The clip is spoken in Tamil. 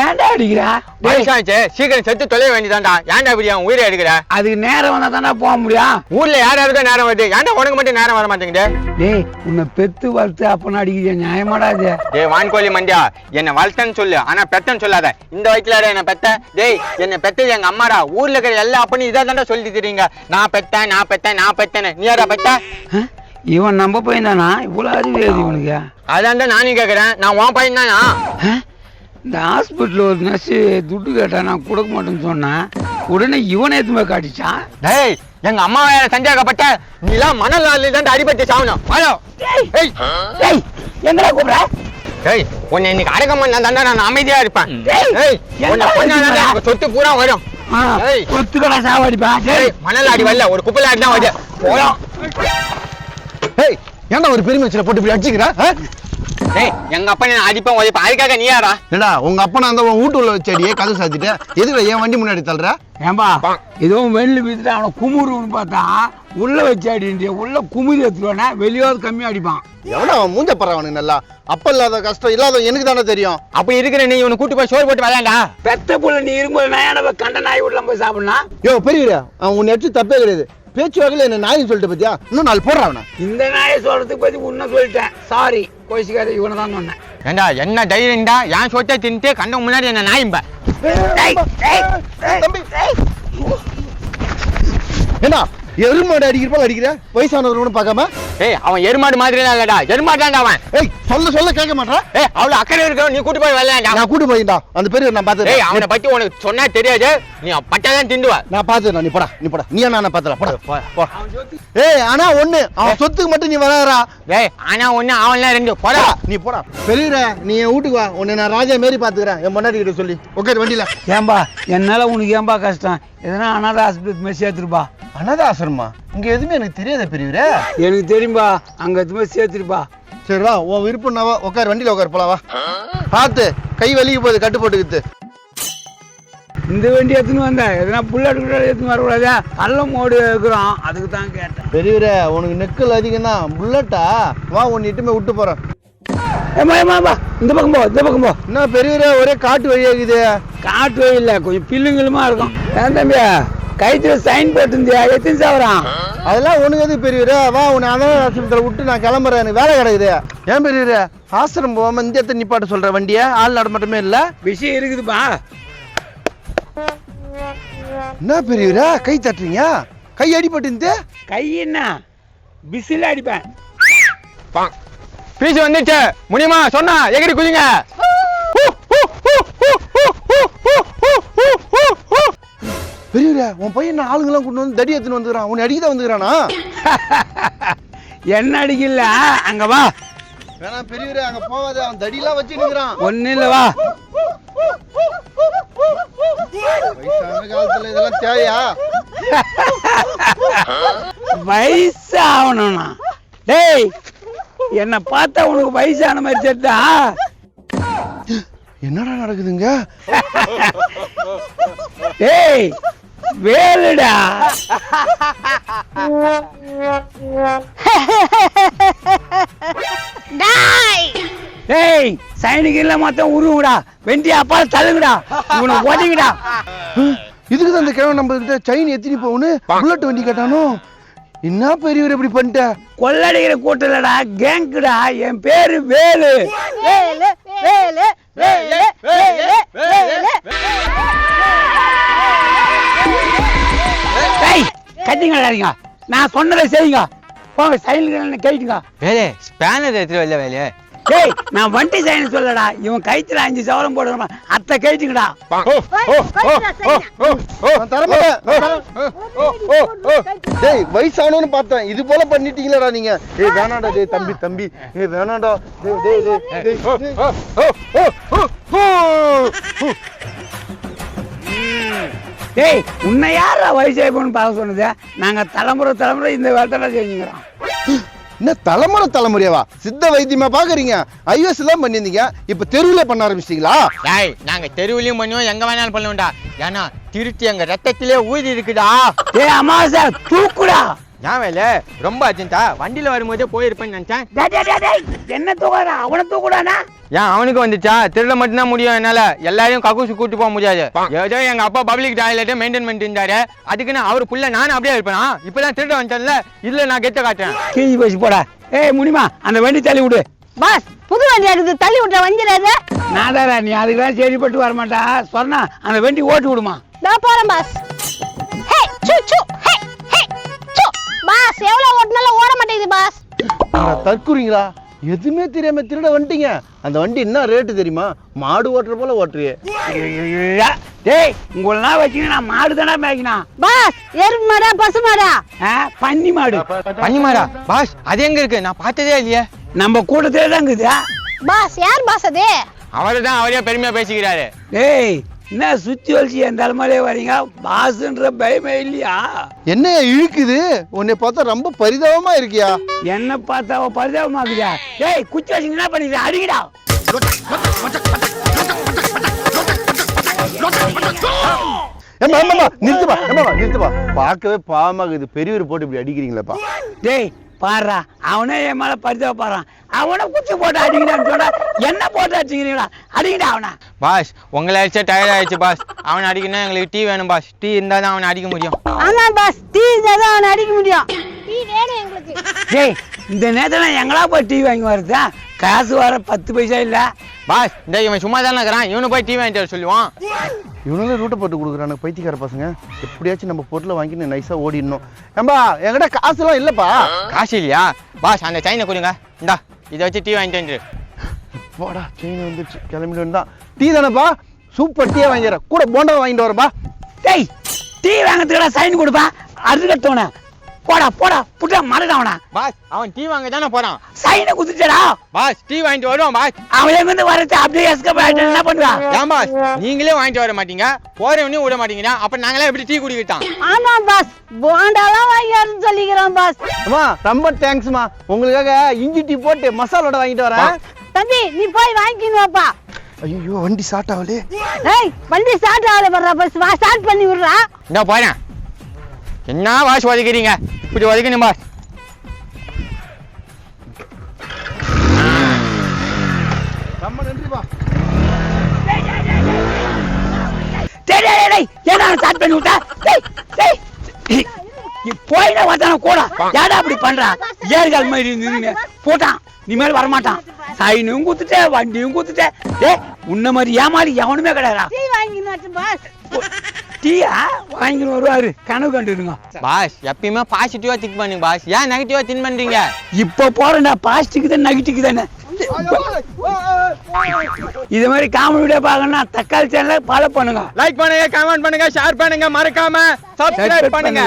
ஏன்டா அடிக்கிறா? வயசாச்சு சீக்கிரம் செத்து தொலைய வேண்டியதான்டா ஏன்டா இப்படி அவன் உயிரை எடுக்கிற? அதுக்கு நேரம் வந்தா தானே போக முடியும். ஊர்ல யார் யாருக்கும் நேரம் வருது? ஏன்டா உனக்கு மட்டும் நேரம் வர மாட்டேங்குது? டேய் உன்னை பெத்து வளர்த்து அப்பனா அடிக்கிறியா? நியாயமாடா இது. டேய் வான்கோழி மண்டியா? என்ன வளர்த்தன்னு சொல்லு. ஆனா பெத்தன்னு சொல்லாத. இந்த வயசுல என்ன பெத்த? டேய் என்ன பெத்தது எங்க அம்மாடா. ஊர்ல இருக்கிற எல்லா அப்பனும் இதை தாண்டா சொல்லிட்டு தெரியுங்க நான் பெத்தேன் நான் பெத்தேன் நான் பெத்தேன்னு. நீ யாரா பெத்த? இவன் நம்ப போயிருந்தானா இவ்வளவு அறிவு இவனுக்கு? அதான் தான் நானும் கேக்குறேன். நான் உன் பையன் தானா? இந்த ஹாஸ்பிட்டல் ஒரு நர்ஸு துட்டு கேட்டா நான் கொடுக்க மாட்டேன்னு சொன்னேன். உடனே இவனை போய் காட்டிச்சான் டேய் எங்க அம்மா வேற சந்தேகப்பட்ட நீ எல்லாம் மணல் நாளில் தான் அடிபட்டு சாவணும். வாடா. ஏய். டேய் எங்கடா கூப்பிட ஏய் உன்னை இன்னைக்கு பண்ணா தாண்டா நான் அமைதியா இருப்பேன். டேய், ஏய் உன்னை அடிக்கிற? எனக்கு சொத்து பூரா வரும். ஏய். ஒத்துக்கடா சாவடிப்பா ஏய் டேய். மணல் அடி வரல ஒரு குப்பைல அடி தான் வருது. போலாம். ஏய் ஏன்டா ஒரு பெரிய மனுஷனை போட்டு இப்படி அடிச்சுக்கிற? டேய் எங்க அப்பா நான் அடிப்பேன் உதைப்பேன் அதுக்காக நீ யாரா ஏடா உங்க அப்பா நான் அந்த வீட்டு உள்ள வச்சடியே கதை சாத்திட்டு? எதுக்கு என் வண்டி முன்னாடி தள்ளுற? ஏம்பா ஏதோ வெளில வீத்துட்டு அவனை குமுறுன்னு பார்த்தா உள்ள வச்சு அடின்றிய உள்ள குமுறி எடுத்துருவானே வெளியாவது கம்மியா அடிப்பான். எவனா அவன் மூஞ்ச படுறான் அவனுக்கு நல்லா. அப்ப இல்லாத கஷ்டம் இல்லாத எனக்கு தானே தெரியும். அப்படி இருக்கிற நீ இவனை கூட்டு போய் சோறு போட்டு விளையாண்டா? பெத்த புள்ள நீ இருக்கும்போது நான் கண்ட நாய் வீட்டுல போய் சாப்பிடலாம் யோ பெரியவரே அவன் உன்னை அடிச்சு தப்பே கிடையாது. பேச்சு வகையில் என்ன நாயின்னு சொல்லிட்டு பத்தியா? இன்னும் நாலு போடுறான் அவனை. இந்த நாயை சொல்றதுக்கு பத்தி உன்ன சொல்லிட்டேன். சாரி கோசிக்காத இவனை தான் சொன்னேன். ஏண்டா என்ன தைரியம்டா என் சொத்தை தின்ட்டு கண்ட முன்னாடி என்ன நாயும்ப? டேய், டேய், டேய், தம்பி. ஏண்டா? எருமாடு அடிக்கிறப்ப அடிக்கிற? வயசானவர்களோட பார்க்காம? ஏய் அவன் எருமாடு மாதிரி இல்லடா எருமாட்டான்டா அவன். ஏய் சொல்ல சொல்ல கேட்க மாட்டான் ஏய் அவ்வளவு அக்கறை இருக்கிறவன் நீ கூட்டு போய் விளையாண்டா. நான் கூட்டு போயிட்டா அந்த பெரிய நான் ஏய் அவனை பார்த்து பத்தி உனக்கு சொன்னா தெரியாது. நீ பட்டாதான் திண்டுவ. நான் பார்த்து நீ போடா நீ போடா. நீ என்ன பார்த்தல போடா போ ஏய் ஆனா ஒண்ணு அவன் சொத்துக்கு மட்டும் நீ வராரா ஏய் ஆனா ஒண்ணு அவன்லாம் ரெண்டு. போடா. நீ போடா. பெரியற நீ என் வீட்டுக்கு வா. உன்னை நான் ராஜா மாரி பாத்துக்கிறேன் என் முன்னாடி கிட்ட சொல்லி. உட்காரு வண்டியில. ஏம்பா என்னால உனக்கு ஏம்பா கஷ்டம்? எதனா அனாத ஆஸ்பத்திரி சேர்த்துருப்பா அனாத ஆசிரமா இங்க எதுவுமே எனக்கு தெரியாத பெரியவரே. எனக்கு தெரியும்பா. அங்க எது மாதிரி சேர்த்துருப்பா. சரி வா உன் விருப்பம்னாவா உட்காரு வண்டியில உட்காரு போலாம் வா பார்த்து கை வலிக்கு போகுது கட்டு போட்டுக்கிட்டு. இந்த வண்டி எடுத்துன்னு வந்தேன் எதனா புல்லட் கூட எடுத்துன்னு வரக்கூடாதா? கள்ள மோடு இருக்கிறோம் அதுக்கு தான் கேட்டேன். பெரியவரே உனக்கு நெக்கல் அதிகம் தான் புல்லட்டா? வா உன்னை இட்டுமே விட்டு போறேன். ஏம்மா ஏம்மா ஏம்மா, இந்த பக்கம் போ இந்த பக்கம் போ. என்ன பெரியவரே ஒரே காட்டு வழியாகுது. காட்டு வயல்ல கொஞ்சம் பில்லுங்களுமா இருக்கும். ஏன் தம்பி கைத்துல சைன் போட்டுருந்தியா? எத்தனை சாவறான் அதெல்லாம் உனக்கு எதுக்கு பெரியவரே வா உன்னை அனாத ஆசிரமத்தில் விட்டு நான் கிளம்புறேன். எனக்கு வேலை கிடைக்குது. ஏன் பெரியவரே ஆசிரமம் போகாம இந்த இடத்த நிப்பாட்ட சொல்ற வண்டியை? ஆள் நடமாட்டமே இல்ல. விஷயம் இருக்குதுப்பா. என்ன பெரியவரே கை தட்டுறீங்க? கை அடிபட்டு கை என்ன? பிசில் அடிப்பேன். பீஸ் வந்துச்சு முடியுமா சொன்னா எகிரி குதிங்க பெரியவரே உன் பையன் ஆளுங்கெல்லாம் கொண்டு வந்து தடி எடுத்துன்னு வந்துக்கிறான் உன்னை அடிக்க வந்துக்கிறானா என்ன அடிக்கல அங்க வா வேணாம் பெரியவரே அங்க போகாத அவன் தடியெல்லாம் வச்சு நிக்கிறான் ஒன்னும் இல்ல வா வயசான காலத்துல இதெல்லாம் தேவையா வயசாகணும்னா டேய் என்னை பார்த்தா உனக்கு வயசான மாதிரி தெரிதா என்னடா நடக்குதுங்க? டேய் வேலுடா. டேய். சைனிக்கு இல்ல மொத்தம் உருவுடா வெண்டி அப்பா தள்ளுங்கடா. இவனை ஓடிங்கடா இதுக்கு தான் இந்த கிழமை நம்ம கிட்ட செயின் எத்தினி போகணும் புல்லட் வண்டி கேட்டானோ? என்ன பெரியவர் இப்படி பண்ணிட்ட? கொள்ளடிக்கிற கூட்டலடா கேங்குடா என் பேரு வேலு. வேலு வேலு வேலு வேலு வேலு. டேய் கட்டிங்க நான் சொன்னதை செய்யுங்க. போங்க சைனுக்கு கேட்டுங்க. வேலே ஸ்பேனர் எடுத்துட்டு வரல வேலையே டேய் நான் வண்டி சைன் சொல்லடா இவன் கைத்துல அஞ்சு சவரம் போடுறான் அத்தை தர- டேய் வயசானவனு பார்த்தேன். இது போல பண்ணிட்டீங்களடா நீங்க. ஏய் வேணாடா டேய் தம்பி தம்பி. ஏய் வேணாடா டேய் டேய் டேய் டேய், டேய். டேய் உன்னை யாரா வயசு ஆயிப்போன்னு பார்க்க சொன்னது? நாங்க தலைமுறை தலைமுறை இந்த வேலை செஞ்சுக்கிறோம் என்ன தலைமுறை தலைமுறையாவா? சித்த வைத்தியமா பாக்குறீங்க? ஐஎஸ் தான் பண்ணியிருந்தீங்க. இப்ப தெருவுல பண்ண ஆரம்பிச்சிட்டீங்களா? டேய் நாங்க தெருவுலயும் பண்ணுவோம். எங்க வேணாலும் பண்ணுவோம்டா ஏன்னா திருச்சி எங்க ரத்தத்திலே ஊதி இருக்குடா. டேய் அமாவாசை தூக்குடா. ஏன் வேலை. ரொம்ப அர்ஜென்ட்டா வண்டியில வரும்போதே போயிருப்பேன்னு நினைச்சேன். டேய், டேய், டேய், டேய், என்ன தூக்காரா அவனை தூக்கூடானா ஏன் அவனுக்கு வந்துச்சா? திருட மட்டும்தான் முடியும் என்னால. எல்லாரையும் கக்கூசு கூட்டு போக முடியாது. ஏதோ எங்க அப்பா பப்ளிக் டாய்லெட்டை மெயின்டைன் பண்ணிட்டு இருந்தாரு அதுக்குன்னு அவர் புள்ள நானும் அப்படியே இருப்பேனா? இப்பதான் திருட வந்துட்டேன்ல. இதுல நான் கெட்ட காட்டுறேன். கீழ் பேசி போடா. ஏய் முடியுமா அந்த வண்டி தள்ளி விடு. பாஸ் புது வண்டி எடுத்து தள்ளி விட்ட வஞ்சிடாத நாதாரா நீ அதுக்கெல்லாம் சரிப்பட்டு வர மாட்டா சொன்னா அந்த வண்டி ஓட்டு விடுமா? நான் போறேன் பாஸ். பாஸ். எவ்வளவு ஓட்டினாலும் ஓட மாட்டேங்குது பாஸ். தற்குறீங்களா எதுவுமே தெரியாம திருட வந்துட்டீங்க. அந்த வண்டி என்ன ரேட்டு தெரியுமா? மாடு ஓட்டுற போல ஓட்டுறியே. டேய் உங்களெல்லாம் வச்சுக்கினா நான் மாடு தானே மேய்க்கினான் பாஸ் எருமை மாடா பசு மாடா? ஆ, பன்னி மாடு. பன்னிமாரா பாஸ் அது எங்க இருக்கு? நான் பார்த்ததே இல்லையே. நம்ம கூட்டத்திலே தான் இருக்குது. பாஸ் யார் பாஸ் அது? அவரு தான் அவரே பெருமையா பேசிக்கிறாரு. டேய் என்ன சுத்தி வலிச்சு என் தலைமையிலே வரீங்க பாசுன்ற பயமே இல்லையா? என்ன இழுக்குது? உன்னை பார்த்தா ரொம்ப பரிதாபமா இருக்கியா? என்ன பார்த்தா அவ பரிதாபமாக்குதா டேய் குச்சி வச்சுங்க என்ன பண்ணிக்கிறேன் அடிக்கடா ஏம்மா ஏம்மா நிறுத்துப்பா ஏம்மா நிறுத்துப்பா. பார்க்கவே பாவமாகுது பெரியவர் போட்டு இப்படி அடிக்கிறீங்களேப்பா. டேய் பாடுறா அவனே என் மேல பரிதாபப்படுறான். அவனை குச்சி போட்டு அடிக்கடான்னு சொன்னா என்ன போட்டு அடிச்சுக்கிறீங்களா? அடிக்கடா அவனை. பாஸ் உங்களை அடிச்சா டயர்ட் ஆயிடுச்சு பாஸ். அவனை அடிக்கணும் எங்களுக்கு டீ வேணும் பாஸ். டீ இருந்தா தான் அவனை அடிக்க முடியும். ஆமா பாஸ். டீ தான் அவனை அடிக்க முடியும். டீ வேணும் எங்களுக்கு. டேய் இந்த நேரத்தில் எங்களா போய் டிவி வாங்கி வருதா காசு வர பத்து பைசா இல்லை. பாஸ் இந்த இவன் சும்மா தானே இருக்கிறான். இவனு போய் டீ வாங்கிட்டு வர சொல்லுவான். இவனும் ரூட்டை போட்டு கொடுக்குறானு பைத்தியக்கார பசங்க. எப்படியாச்சும் நம்ம பொருளை வாங்கி நைஸா ஓடிடணும். ஏம்பா என்கிட்ட காசுலாம் இல்லப்பா. காசு இல்லையா? பாஸ் அந்த சைனை கொடுங்க. இந்தா. இதை வச்சு டீ வாங்கிட்டு வந்துரு போடா செயின் வந்துருச்சு. கிளம்பிட்டு தான் டீ தானேப்பா? சூப்பர் டீயை வாங்கிடுறேன். கூட போண்டா வாங்கிட்டு வரப்பா டேய் டீ வாங்கிறதுக்கடா சைன் கொடுப்பா. அது அறுக்கட்டோன போடா போடா புட்டா மறடா அவனா. பாஸ் அவன் டீ வாங்க தானே போறான் சைனை குத்துச்சடா பாஸ் டீ வாங்கிட்டு வருவான் பாஸ். அவன் எங்கிருந்து வரது? அப்படியே எஸ்கப் ஆயிட்டு என்ன பண்ணுவா? ஏன் பாஸ் நீங்களே வாங்கிட்டு வர மாட்டீங்க. போறவனையும் விட மாட்டீங்கன்னா அப்ப நாங்களே எப்படி டீ குடிக்கிட்டான்? ஆமா பாஸ். போண்டாலாம் வாங்கி வரேன்னு சொல்லிக்கிறோம் பாஸ். அம்மா ரொம்ப தேங்க்ஸ்மா. உங்களுக்காக இஞ்சி டீ போட்டு மசாலோட வாங்கிட்டு வரேன். தம்பி நீ போய் வாங்கிக்கின்னு வாப்பா ஐயோ வண்டி ஸ்டார்ட் ஆகலே. ஏய் வண்டி ஸ்டார்ட் ஆகல பண்றா பஸ். வா ஸ்டார்ட் பண்ணி விடுறா. இந்த போறேன் என்ன பாஸ் உதைக்கிறீங்க இப்படி உதைக்கணும் பாஸ் போயிட வந்தான கூட. ஏடா அப்படி பண்றா? ஏறுகால் மாதிரி இருந்தீங்க போட்டான். நீ மேல வரமாட்டான். சைனும் குத்துட்ட வண்டியும் குத்துட்ட. டேய் உன்ன மாதிரி ஏமாறி எவனுமே கிடையாதா டீயா? வாங்கின்னு வருவாரு. கனவு கண்டுருங்க பாஸ் எப்பயுமே பாசிட்டிவா திங்க் பண்ணுங்க பாஸ். ஏன் நெகட்டிவா திங்க் பண்றீங்க? இப்ப போறேன்டா பாஸ்டிக்கு தான் நெகட்டிவ் தானே? இது மாதிரி காமெடி வீடியோ பார்க்கணும்னா தக்காளி சேனலை ஃபாலோ பண்ணுங்க. லைக் பண்ணுங்க கமெண்ட் பண்ணுங்க ஷேர் பண்ணுங்க மறக்காம சப்ஸ்கிரைப் பண்ணுங்க.